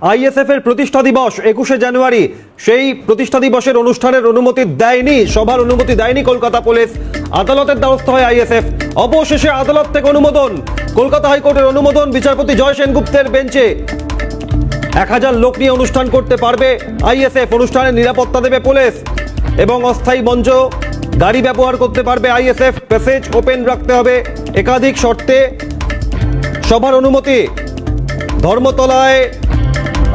ISF এর প্রতিষ্ঠা দিবস, একুশে জানুয়ারি। সেই প্রতিষ্ঠা দিবসের অনুষ্ঠানের অনুমতি দেয়নি, সভার অনুমতি দেয়নি কলকাতা পুলিশ। আদালতের দ্বারস্থ হয় আইএসএফ। অবশেষে আদালত থেকে অনুমোদন। কলকাতা হাইকোর্টের অনুমোদন বিচারপতি জয় সেনগুপ্তের বেঞ্চে। এক হাজার লোক নিয়ে অনুষ্ঠান করতে পারবে আইএসএফ। অনুষ্ঠানের নিরাপত্তা দেবে পুলিশ। এবং অস্থায়ী মঞ্চ, গাড়ি ব্যবহার করতে পারবে আইএসএফ। প্যাসেজ ওপেন রাখতে হবে। একাধিক শর্তে সভার অনুমতি। ধর্মতলায়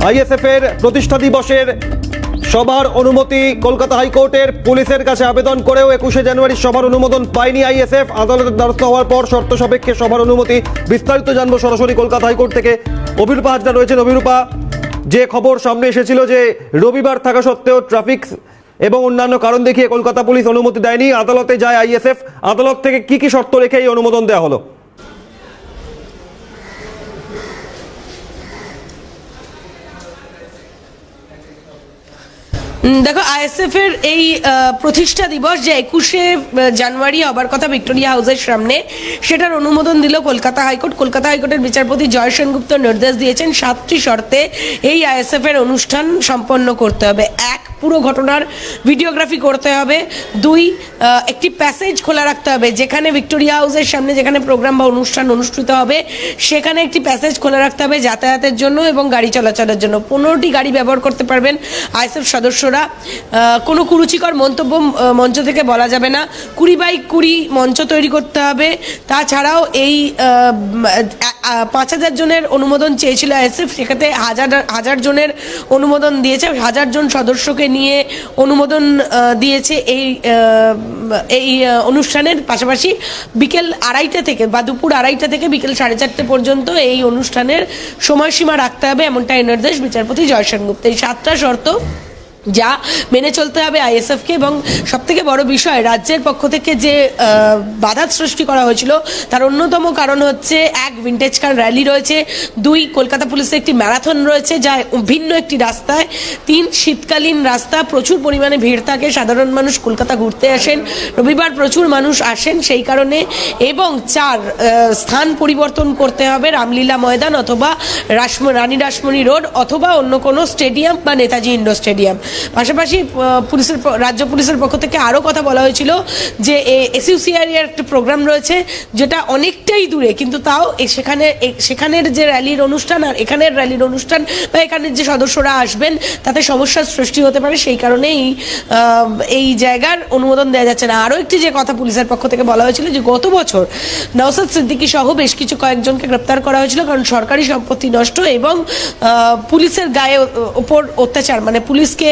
আইএসএফ এর প্রতিষ্ঠা দিবসের সভার অনুমতি কলকাতা হাইকোর্টের পুলিশের কাছে আবেদন করেও একুশে জানুয়ারি সভার অনুমোদন পায়নি আইএসএফ। আদালতের দ্বারস্থ হওয়ার পর শর্ত সাপেক্ষে সভার অনুমতি বিস্তারিত জানব সরাসরি কলকাতা হাইকোর্ট থেকে। অভিরূপা হাজরা রয়েছেন। অভিরূপা, যে খবর সামনে এসেছিল যে রবিবার থাকা সত্ত্বেও ট্রাফিক এবং অন্যান্য কারণ দেখিয়ে কলকাতা পুলিশ অনুমতি দেয়নি, আদালতে যায় আইএসএফ। আদালত থেকে কি কি শর্ত রেখে এই অনুমোদন দেওয়া হলো? দেখো আইএসএফ এর এই প্রতিষ্ঠা দিবস যে একুশে জানুয়ারি হবার কথা ভিক্টোরিয়া হাউসের সামনে, সেটার অনুমোদন দিল কলকাতা হাইকোর্ট। কলকাতা হাইকোর্টের বিচারপতি জয় সেনগুপ্ত নির্দেশ দিয়েছেন সাতটি শর্তে এই আইএসএফ এর অনুষ্ঠান সম্পন্ন করতে হবে। এক, পুরো ঘটনার ভিডিওগ্রাফি করতে হবে। দুই একটি প্যাসেজ খোলা রাখতে হবে। যেখানে ভিক্টোরিয়া হাউসের সামনে যেখানে প্রোগ্রাম বা অনুষ্ঠান অনুষ্ঠিত হবে, সেখানে একটি প্যাসেজ খোলা রাখতে হবে যাতায়াতের জন্য এবং গাড়ি চলাচলের জন্য। পনেরোটি গাড়ি ব্যবহার করতে পারবেন আইএসএফ সদস্যরা কোনো কুরুচিকর মন্তব্য মঞ্চ থেকে বলা যাবে না। কুড়ি বাই কুড়ি মঞ্চ তৈরি করতে হবে। তাছাড়াও এই পাঁচ হাজার জনের অনুমোদন চেয়েছিল আইএসএফ সেক্ষেত্রে হাজার হাজার জনের অনুমোদন দিয়েছে। হাজার জন সদস্যকে নিয়ে অনুমোদন দিয়েছে এই এই অনুষ্ঠানের পাশাপাশি বিকেল আড়াইটা থেকে বা দুপুর আড়াইটা থেকে বিকেল সাড়ে চারটে পর্যন্ত এই অনুষ্ঠানের সময়সীমা রাখতে হবে, এমনটাই নির্দেশ বিচারপতি জয় সেনগুপ্ত এই সাতটা শর্ত যা মেনে চলতে হবে আইএসএফকে এবং সব থেকে বড় বিষয়, রাজ্যের পক্ষ থেকে যে বাধা সৃষ্টি করা হয়েছিল, তার অন্যতম কারণ হচ্ছে এক ভিন্টেজ কার র্যালি রয়েছে, দুই কলকাতা পুলিশের একটি ম্যারাথন রয়েছে, যা ভিন্ন একটি রাস্তায়, তিন শীতকালীন রাস্তা, প্রচুর পরিমাণে ভিড় থাকে, সাধারণ মানুষ কলকাতা ঘুরতে আসেন, রবিবার প্রচুর মানুষ আসেন সেই কারণে, এবং চার স্থান পরিবর্তন করতে হবে, রামলীলা ময়দান অথবা রাসমা, রানী রাসমণি রোড অথবা অন্য কোনো স্টেডিয়াম বা নেতাজি ইন্ডোর স্টেডিয়াম। পাশাপাশি পুলিশের রাজ্য পুলিশের পক্ষ থেকে আরও কথা বলা হয়েছিল যে এসইউসিআর এর একটা প্রোগ্রাম রয়েছে যেটা অনেকটাই দূরে, কিন্তু তাও সেখানে সেখানের যে র্যালির অনুষ্ঠান আর এখানের র্যালির অনুষ্ঠান বা এখানের যে সদস্যরা আসবেন, তাতে সমস্যার সৃষ্টি হতে পারে, সেই কারণেই এই জায়গার অনুমোদন দেওয়া যাচ্ছে না। আরও একটি যে কথা পুলিশের পক্ষ থেকে বলা হয়েছিল যে, গত বছর নওসাদ সিদ্দিকী সহ বেশ কিছু কয়েকজনকে গ্রেপ্তার করা হয়েছিল, কারণ সরকারি সম্পত্তি নষ্ট এবং পুলিশের গায়ে ওপর অত্যাচার মানে পুলিশকে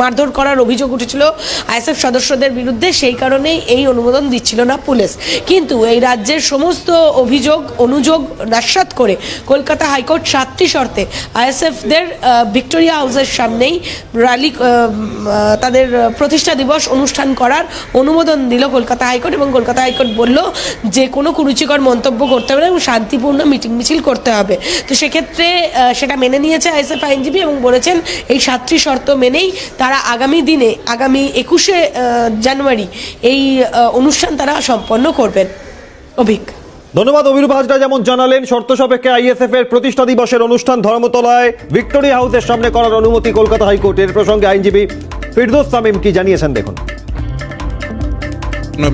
মারধর করার অভিযোগ উঠেছিল আইএসএফ সদস্যদের বিরুদ্ধে, সেই কারণেই এই অনুমোদন দিচ্ছিল না পুলিশ। কিন্তু এই রাজ্যের সমস্ত অভিযোগ, অনুযোগ নাস্বাত করে কলকাতা হাইকোর্ট সাতটি শর্তে আইএসএফদের ভিক্টোরিয়া হাউসের সামনেই র্যালি তাদের প্রতিষ্ঠা দিবস অনুষ্ঠান করার অনুমোদন দিল কলকাতা হাইকোর্ট এবং কলকাতা হাইকোর্ট বলল যে কোনো কুরুচিকর মন্তব্য করতে হবে না এবং শান্তিপূর্ণ মিটিং মিছিল করতে হবে। তো সেক্ষেত্রে সেটা মেনে নিয়েছে আইএসএফ আইনজীবী এবং বলেছেন এই সাতটি শর্ত মেনেই তারা আগামী দিনে আগামী একুশে জানুয়ারি এই অনুষ্ঠান তারা সম্পন্ন করবেন। অভিক। ধন্যবাদ অভিরূপ হাজরা যেমন জানালেন শর্ত সাপেক্ষে আইএসএফ এর প্রতিষ্ঠা দিবসের অনুষ্ঠান ধর্মতলায় ভিক্টোরিয়া হাউসের সামনে করার অনুমতি কলকাতা হাইকোর্টের প্রসঙ্গে আইনজীবী ফিরদোস তামিম কি জানিয়েছেন দেখুন।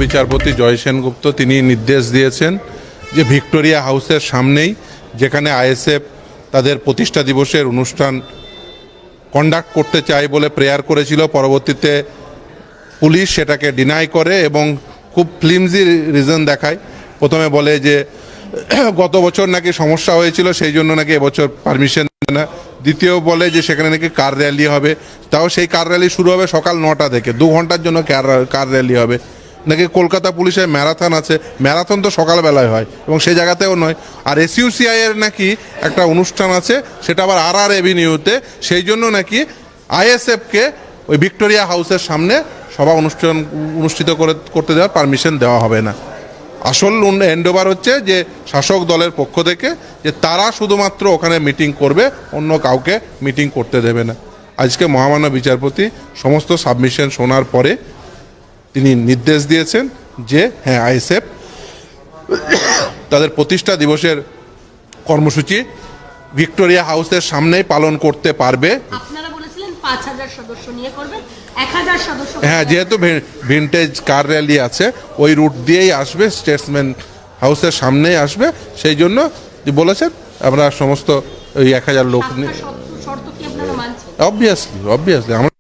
বিচারপতি জয় সেনগুপ্ত তিনি নির্দেশ দিয়েছেন যে ভিক্টোরিয়া হাউসের সামনেই যেখানে আইএসএফ তাদের প্রতিষ্ঠা দিবসের অনুষ্ঠান কন্ডাক্ট করতে চায় বলে প্রেয়ার করেছিল, পরবর্তীতে পুলিশ সেটাকে ডিনাই করে এবং খুব ফ্লিমজি রিজন দেখায়। প্রথমে বলে যে, গত বছর নাকি সমস্যা হয়েছিল, সেই জন্য নাকি এবছর পারমিশন না। দ্বিতীয় বলে যে, সেখানে নাকি কার র্যালি হবে। তাও সেই কার র্যালি শুরু হবে সকাল নটা থেকে। দু ঘণ্টার জন্য কার কার র্যালি হবে। নাকি কলকাতা পুলিশের ম্যারাথন আছে? ম্যারাথন তো সকালবেলায় হয় এবং সেই জায়গাতেও নয়। আর এসইউসিআই এর নাকি একটা অনুষ্ঠান আছে, সেটা আবার আর আর এভিনিউতে সেই জন্য নাকি আইএসএফকে ওই ভিক্টোরিয়া হাউসের সামনে সভা অনুষ্ঠান অনুষ্ঠিত করে, করতে দেওয়ার পারমিশন দেওয়া হবে না। আসল এন্ডোভার হচ্ছে যে শাসক দলের পক্ষ থেকে যে তারা শুধুমাত্র ওখানে মিটিং করবে, অন্য কাউকে মিটিং করতে দেবে না। আজকে মহামান্য বিচারপতি সমস্ত সাবমিশন শোনার পরে তিনি নির্দেশ দিয়েছেন যে হ্যাঁ আইএসএফ তাদের প্রতিষ্ঠা দিবসের কর্মসূচি ভিক্টোরিয়া হাউসের সামনেই পালন করতে পারবে। হ্যাঁ যেহেতু ভিন্টেজ কার র্যালি আছে ওই রুট দিয়েই আসবে স্টেটসম্যান হাউসের সামনেই আসবে সেই জন্য বলেছেন আমরা সমস্ত ওই এক হাজার লোক নিয়ে অবভিয়াসলি অবভিয়াসলি আমরা